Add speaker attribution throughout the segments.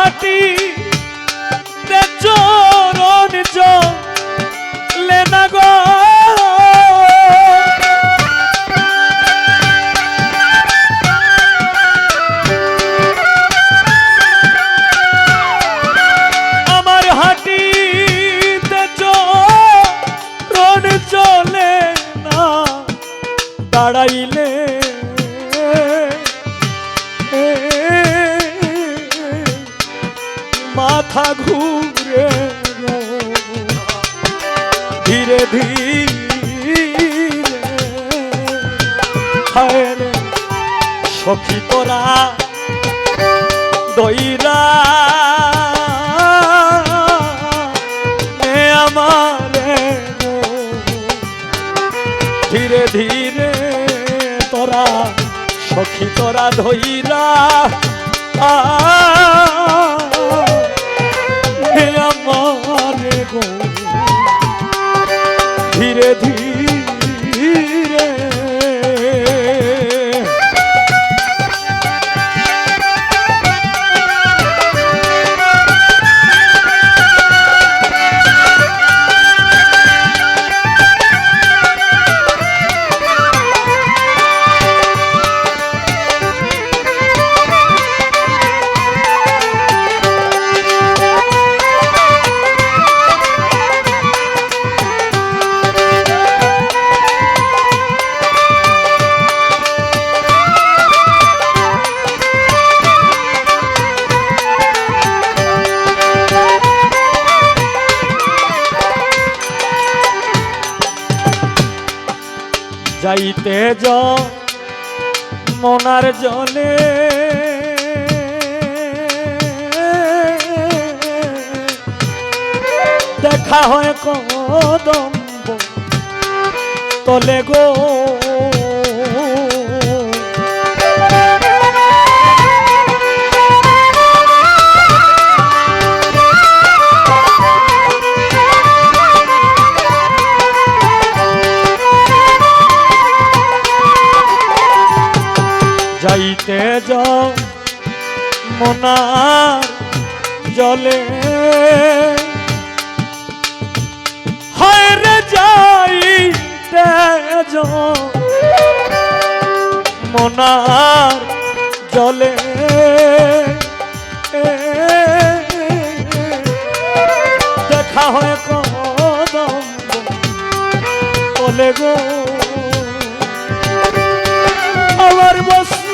Speaker 1: হাতি মাথা ঘুরে ধীরে ধীরে। হায় সখী তোরা দইরা। ধীরে ধীরে তোরা সখী তোরা ধইরা আ, যাইতে য মনার জলে। দেখা হয় কদম্ব তলে গো। যাইতে যাও, মনার জলে। হায় রে যাইতে যাও, মনার জলে। দেখা হয় কদম বলে গো, আমার বস্ত্র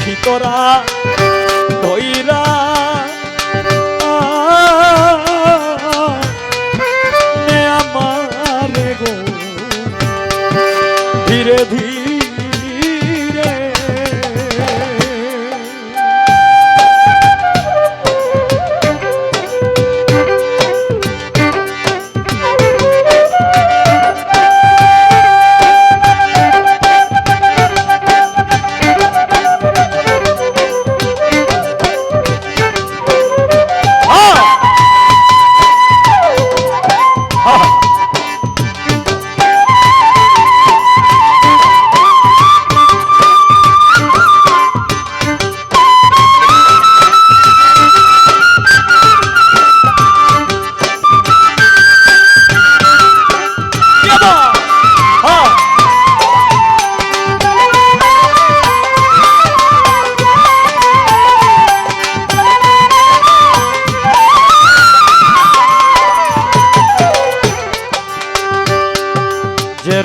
Speaker 1: সখী তোরা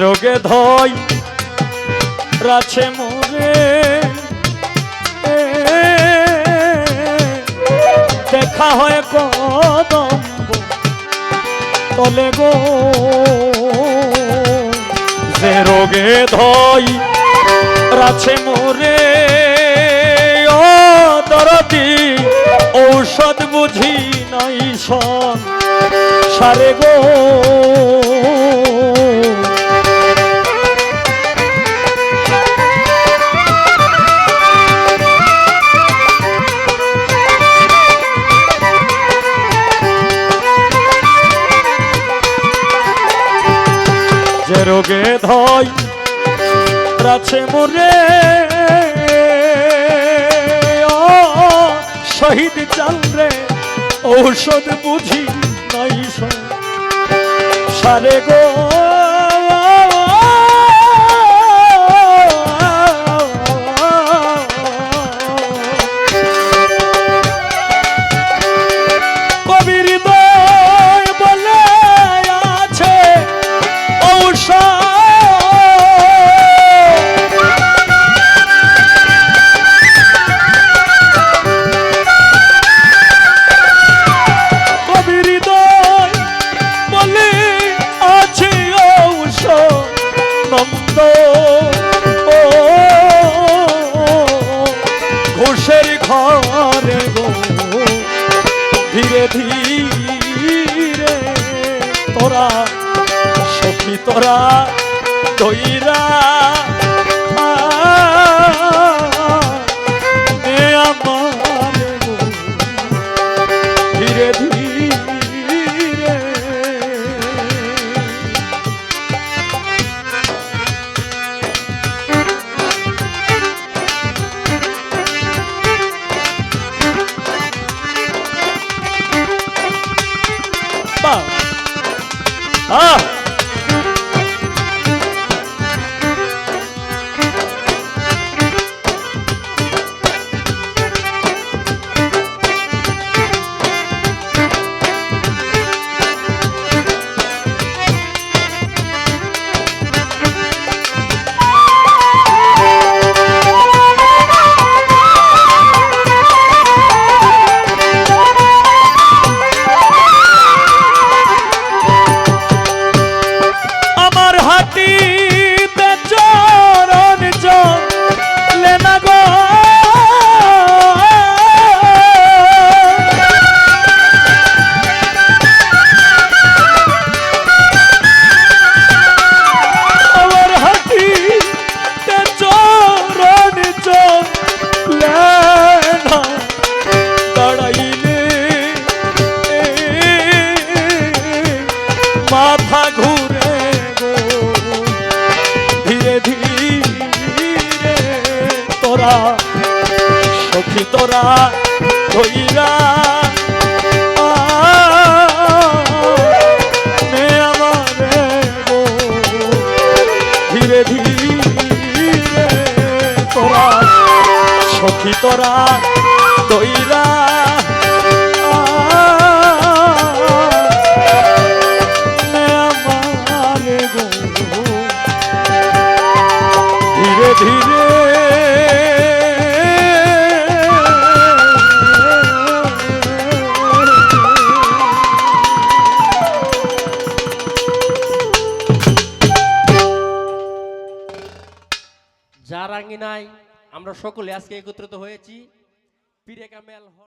Speaker 1: রোগে ধই, রাছে মোরে দেখা হয় কদম্ব তলে গো। যে রোগে ধই, রাছে মোরে ও দরদি, ঔষধ বুঝি নাই সন, সারে গো। রাছে মোরে শহীদ চাল রে ঔষধ বুঝি নাই সারে গো ঘরে গো ধীরে ধীরে তোরা সখী তোরা তৈরা ধীরে ধীরে 啊。তোরা সখী তোরা গো। ধীরে ধীরে তোরা সখী তোরা দইরা
Speaker 2: আঙ্গিনায় আমরা সকলে আজকে একত্রিত হয়েছি। পিরে কামেল